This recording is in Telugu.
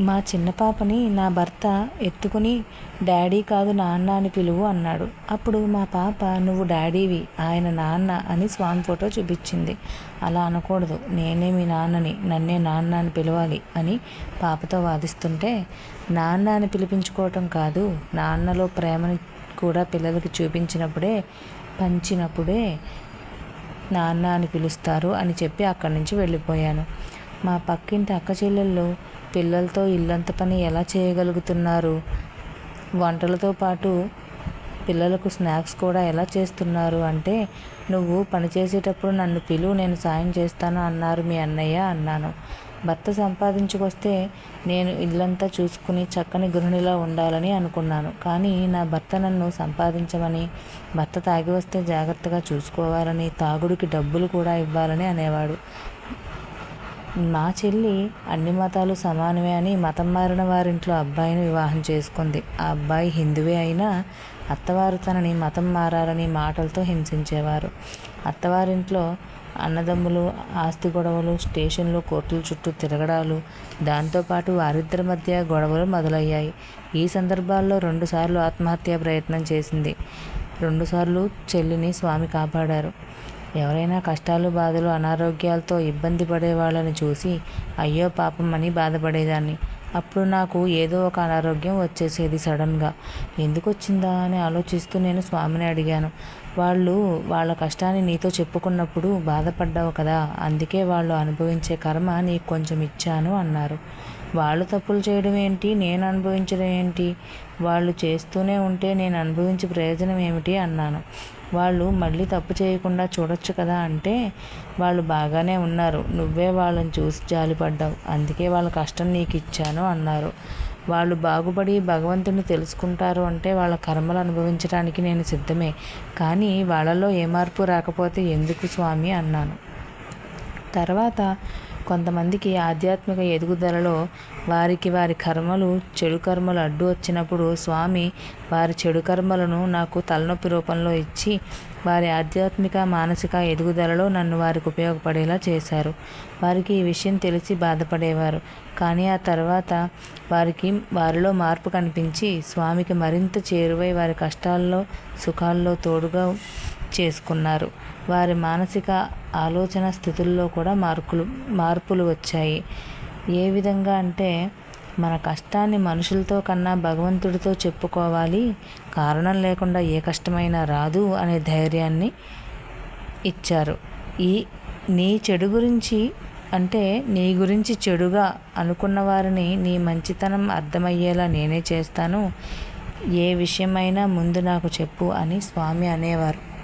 మా చిన్న పాపని నా భర్త ఎత్తుకుని డాడీ కాదు నాన్న అని పిలువు అన్నాడు. అప్పుడు మా పాప నువ్వు డాడీవి ఆయన నాన్న అని స్వామి ఫోటో చూపించింది. అలా అనకూడదు. నేనే మీ నాన్నని నన్నే నాన్న అని పిలవాలి అని పాపతో వాదిస్తుంటే నాన్న అని పిలిపించుకోవటం కాదు. నాన్నలో ప్రేమని కూడా పిల్లలకి చూపించినప్పుడే పంచినప్పుడే నాన్న అని పిలుస్తారు అని చెప్పి అక్కడి నుంచి వెళ్ళిపోయాను. మా పక్కింటి అక్క చెల్లెళ్ళు పిల్లలతో ఇల్లంత పని ఎలా చేయగలుగుతున్నారు? వంటలతో పాటు పిల్లలకు స్నాక్స్ కూడా ఎలా చేస్తున్నారు? అంటే నువ్వు పని చేసేటప్పుడు నన్ను పిలువు నేను సాయం చేస్తాను అన్నారు మీ అన్నయ్య అన్నాను. భర్త సంపాదించుకొస్తే నేను ఇల్లంతా చూసుకుని చక్కని గృహిణిలా ఉండాలని అనుకున్నాను. కానీ నా భర్త నన్ను సంపాదించమని భర్త తాగి వస్తే జాగ్రత్తగా చూసుకోవాలని తాగుడికి డబ్బులు కూడా ఇవ్వాలని అనేవాడు. మా చెల్లి అన్ని మతాలు సమానమే అని మతం మారిన వారింట్లో అబ్బాయిని వివాహం చేసుకుంది. ఆ అబ్బాయి హిందువే అయినా అత్తవారు తనని మతం మారాలని మాటలతో హింసించేవారు. అత్తవారింట్లో అన్నదమ్ములు ఆస్తి గొడవలు స్టేషన్లు కోర్టుల చుట్టూ తిరగడాలు దాంతోపాటు వారిద్దరి మధ్య గొడవలు మొదలయ్యాయి. ఈ సందర్భాల్లో రెండుసార్లు ఆత్మహత్యా ప్రయత్నం చేసింది. రెండుసార్లు చెల్లిని స్వామి కాపాడారు. ఎవరైనా కష్టాలు బాధలు అనారోగ్యాలతో ఇబ్బంది పడే వాళ్ళని చూసి అయ్యో పాపం అని బాధపడేదాన్ని. అప్పుడు నాకు ఏదో ఒక అనారోగ్యం వచ్చేసేది సడన్గా. ఎందుకు వచ్చిందా అని ఆలోచిస్తూ నేను స్వామిని అడిగాను. వాళ్ళు వాళ్ళ కష్టాన్ని నీతో చెప్పుకున్నప్పుడు బాధపడ్డావు కదా అందుకే వాళ్ళు అనుభవించే కర్మ నీకు కొంచెం ఇచ్చాను అన్నారు. వాళ్ళు తప్పులు చేయడం ఏంటి? నేను అనుభవించడం ఏంటి? వాళ్ళు చేస్తూనే ఉంటే నేను అనుభవించే ప్రయోజనం ఏమిటి? అన్నాను. వాళ్ళు మళ్ళీ తప్పు చేయకుండా చూడొచ్చు కదా అంటే వాళ్ళు బాగానే ఉన్నారు. నువ్వే వాళ్ళని చూసి జాలిపడ్డావు. అందుకే వాళ్ళ కష్టం నీకు ఇచ్చాను అన్నారు. వాళ్ళు బాగుపడి భగవంతుని తెలుసుకుంటారు అంటే వాళ్ళ కర్మలు అనుభవించడానికి నేను సిద్ధమే. కానీ వాళ్ళలో ఏ మార్పు రాకపోతే ఎందుకు స్వామి అన్నాను. తర్వాత కొంతమందికి ఆధ్యాత్మిక ఎదుగుదలలో వారికి వారి కర్మలు చెడు కర్మలు అడ్డు వచ్చినప్పుడు స్వామి వారి చెడు కర్మలను నాకు తలనొప్పి రూపంలో ఇచ్చి వారి ఆధ్యాత్మిక మానసిక ఎదుగుదలలో నన్ను వారికి ఉపయోగపడేలా చేశారు. వారికి ఈ విషయం తెలిసి బాధపడేవారు. కానీ ఆ తర్వాత వారికి వారిలో మార్పు కనిపించి స్వామికి మరింత చేరువై వారి కష్టాల్లో సుఖాల్లో తోడుగా చేసుకున్నారు. వారి మానసిక ఆలోచన స్థితుల్లో కూడా మార్పులు మార్పులు వచ్చాయి. ఏ విధంగా అంటే మన కష్టాన్ని మనుషులతో కన్నా భగవంతుడితో చెప్పుకోవాలి. కారణం లేకుండా ఏ కష్టమైనా రాదు అనే ధైర్యాన్ని ఇచ్చారు. ఈ నీ చెడు గురించి అంటే నీ గురించి చెడుగా అనుకున్న వారిని నీ మంచితనం అర్థమయ్యేలా నేనే చేస్తాను. ఏ విషయమైనా ముందు నాకు చెప్పు అని స్వామి అనేవారు.